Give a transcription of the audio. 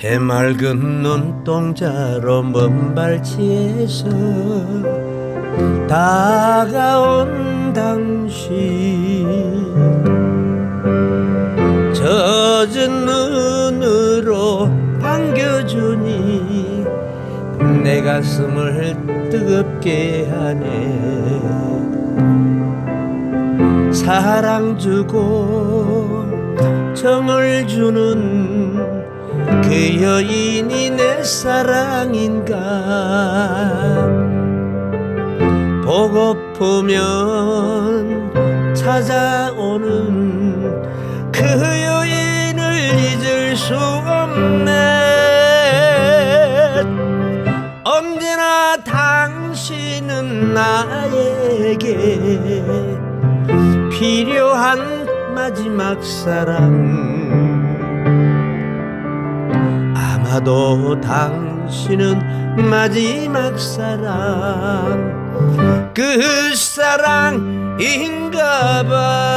해맑은 눈동자로 먼 발치에서 다가온 당신. 젖은 눈으로 반겨주니 내 가슴을 뜨겁게 하네. 사랑 주고 정을 주는 그 여인이 내 사랑인가? 보고프면 찾아오는 그 여인을 잊을 수 없네. 언제나 당신은 나에게 필요한 마지막 사랑 아마도 당신은 마지막 사랑 그 사랑인가 봐